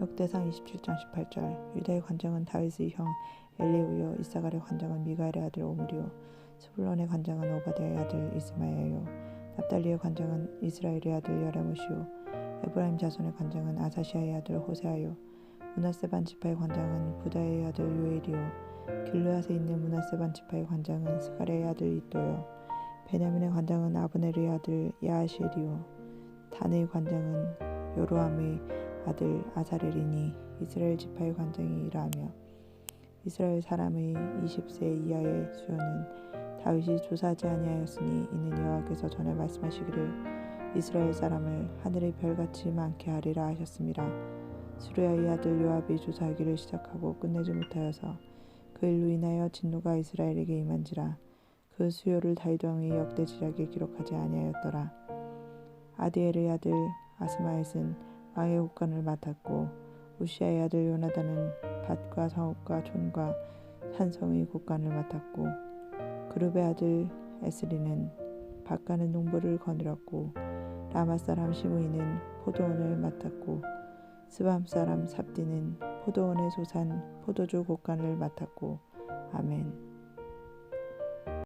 역대상 27장 18절. 유다의 관장은 다윗의 형 엘리우요 이사갈의 관장은 미가엘의 아들 오므리요 스불론의 관장은 오바댜의 아들 이스마야요. 납달리의 관장은 이스라엘의 아들 여레무시요 에브라임 자손의 관장은 아사시아의 아들 호세아요. 문하세반 지파의 관장은 부다의 아들 요엘이요. 길르앗에 있는 문하세반 지파의 관장은 스가랴의 아들 이또요. 베냐민의 관장은 아브넬의 아들 야하시엘이요. 단의 관장은 요로함의 아들 아사렐이니 이스라엘 지파의 관장이라 하며 이스라엘 사람의 20세 이하의 수요는 다윗이 조사하지 아니하였으니 이는 여호와께서 전에 말씀하시기를 이스라엘 사람을 하늘의 별같이 많게 하리라 하셨습니다. 수르야의 아들 요압이 조사하기를 시작하고 끝내지 못하여서 그 일로 인하여 진노가 이스라엘에게 임한지라 그 수요를 다윗 왕의 역대 지략에 기록하지 아니하였더라. 아디엘의 아들 아스마엣은 왕의 국관을 맡았고 우시아의 아들 요나단은 밭과 성읍과 촌과 산성의 국관을 맡았고 그룹의 아들 에스리는 밭가는 농부를 거느렸고 라마 사람 시므이는 포도원을 맡았고 스밤 사람 삽디는 포도원의 소산 포도주 곡간을 맡았고.